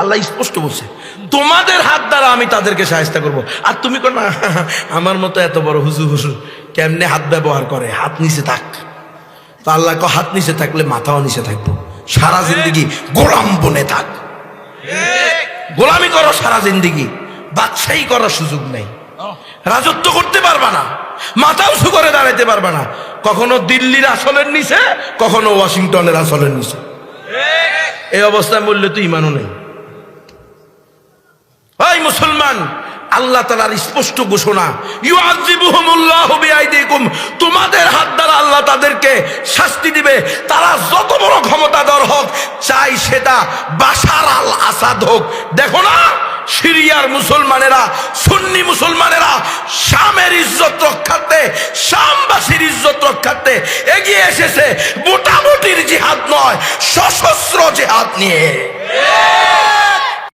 আল্লাহ স্পষ্ট বলছে, তোমাদের হাত দ্বারা আমি তাদেরকে সাহায্য করব। আর তুমি কো না, আমার মতো এত বড় হুজুর হুজুর কেমনে হাত ব্যবহার করে? হাত নিচে থাক। তো আল্লাহ কো হাত নিচে থাকলে মাথাও নিচে থাকব। সারা জিন্দগি গোলাম বনে থাক। গোলামি করো সারা জিন্দগি, বাদশাহী করার সুযোগ নেই। রাজত্ব করতে পারবা না, মাথা উঁচু করে দাঁড়াইতে পারবা না। কখনো দিল্লির আসলের নিচে, কখনো ওয়াশিংটনের আসলের নিচে। এই অবস্থায় বললে তো ইমানও নেই। মুসলমান, আল্লাহ তালার স্পষ্ট ঘোষণা তোমাদের হাত দ্বারা আল্লাহ তাদেরকে শাস্তি দিবে, তারা যত বড় ক্ষমতাধর হোক, চাই সেটা বাসার আল আসাদ হোক। দেখো না, সিরিয়ার মুসলমানেরা, সুন্নি মুসলমানেরা, শামের ইজ্জত রক্ষার্থে, শামবাসীর ইজ্জত রক্ষার্থে এগিয়ে এসেছে, মোটামুটির জিহাদ নয়, সশস্ত্র জিহাদ নিয়ে।